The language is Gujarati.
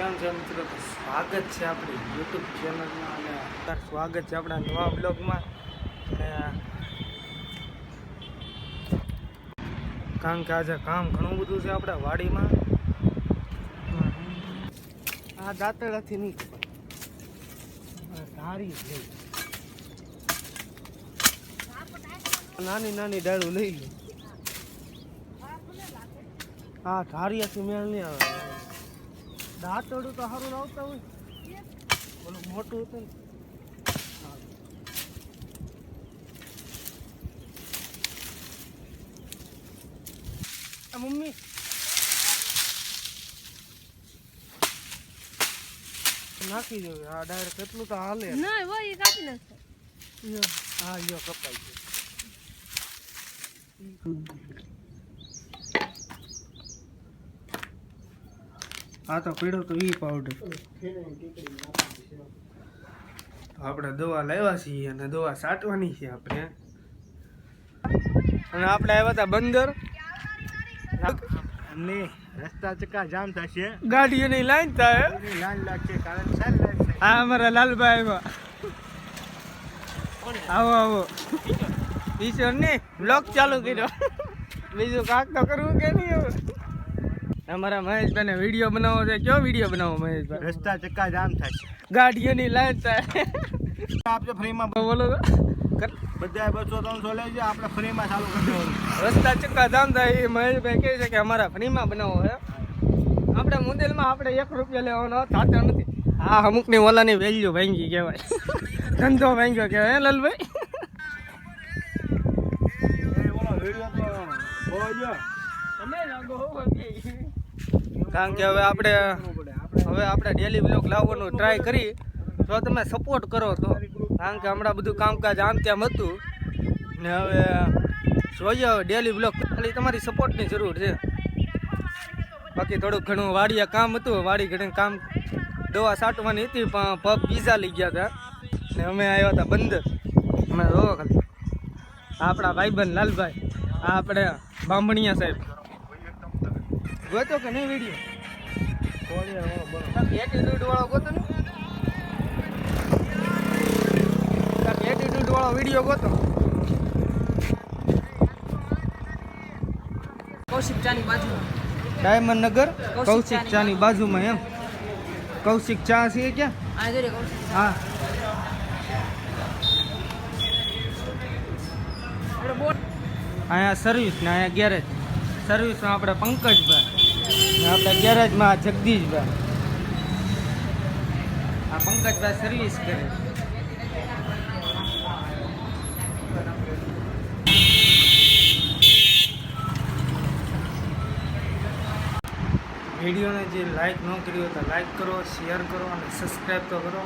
કેમ છે મિત્રો? સ્વાગત છે આપણી યુટ્યુબ ચેનલમાં અને અત્યારે સ્વાગત છે આપણા નવા બ્લોગમાં અને કારણ કે આજે કામ ઘણું બધું છે આપણા વાડીમાં. આ દાંતડાથી નહીં. ધારી છે નાની નાની ડાળું લઈ લે. હા ધારિયાથી મેળ નહીં આવે. દાંતડું તો સારું લાવતા હોય. ઓલું મોટું હતું. ને. મમ્મી. નાખી દો આ ડાયરેક્ટ કેટલું તો હાલે. ના હોય એ કાપી નાખે હા યો કપાઈ ગયું. આ તો પીળો તો ઈ પાવડર આપણે દવા લાવ્યા છીએ અને દવા સાટવાની છે આપણે. અને આપણે આવ્યા હતા બંદર. ને રસ્તા ચક્કા જામ થશે. ગાડીઓની લાઈન થાય લાઈન લાગશે કારણ સારી હા આ અમારા લાલભાઈ આવ્યા. આવો આવો. ઈશ્વર ને બ્લોક ચાલુ કર્યો. બીજું કાક તો કરવું કે નહીં? અમારા મહેશભાઈને વીડિયો બનાવવો છે. કયો વીડિયો બનાવો મહેશભાઈ? રસ્તા ચક્કા જામ થાય ગાડીઓની લાઈન થાય આપજો ફ્રીમાં બોલો બધા બસો ત્રણસો લઈ જાય આપણે ફ્રીમાં ચાલુ કરી દેવાનું. રસ્તા ચક્કા જામ થાય. એ મહેશભાઈ કહે છે કે અમારા ફ્રીમાં બનાવો છે. આપણે મુંદેલમાં આપણે એક રૂપિયા લેવાનો થતો નથી. આ અમુકની ઓલાની વેલ્યુ ભાંગી કહેવાય. ધંધો ભાંગ્યો કહેવાય હે લાલભાઈ? એ બોલો વીડિયો તો જોજો કારણ કે હવે આપણે હવે આપણે ડેલી બ્લોક લાવવાનું ટ્રાય કરી. જો તમે સપોર્ટ કરો તો. કારણ કે હમણાં બધું કામકાજ આમ તેમ હતું. ને હવે જોઈએ હવે ડેલી બ્લોક ખાલી તમારી સપોર્ટની જરૂર છે. બાકી થોડુંક ઘણું વાડીએ કામ હતું. વાડી ઘણી કામ દવા છાંટવાની હતી, પણ પગ બીજા લઈ ગયા હતા. ને અમે આવ્યા હતા બંદર અમે જોવો ખાલી આપણા ભાઈબંધ લાલભાઈ. આ આપણે બામણિયા સાહેબ. ગોતો કે નહીં વીડિયો? એટીટ્યુડ વાળો ગોતો ને. એટીટ્યુડ વાળો વીડિયો ગોતો. કૌશિક ચાની બાજુમાં. ડાયમંડ નગર કૌશિક ચાની બાજુમાં એમ. કૌશિક ચા છે ક્યાં? હા. અહીંયા સર્વિસ ને અહીંયા ગેરેજ. સર્વિસમાં આપણે પંકજભાઈ. આપણે ગેરેજમાં જગદીશભાઈ. આ પંકજભાઈ સર્વિસ કરે વિડીયોને જે લાઈક ન કર્યો તો લાઈક કરો શેર કરો અને સબસ્ક્રાઈબ તો કરો.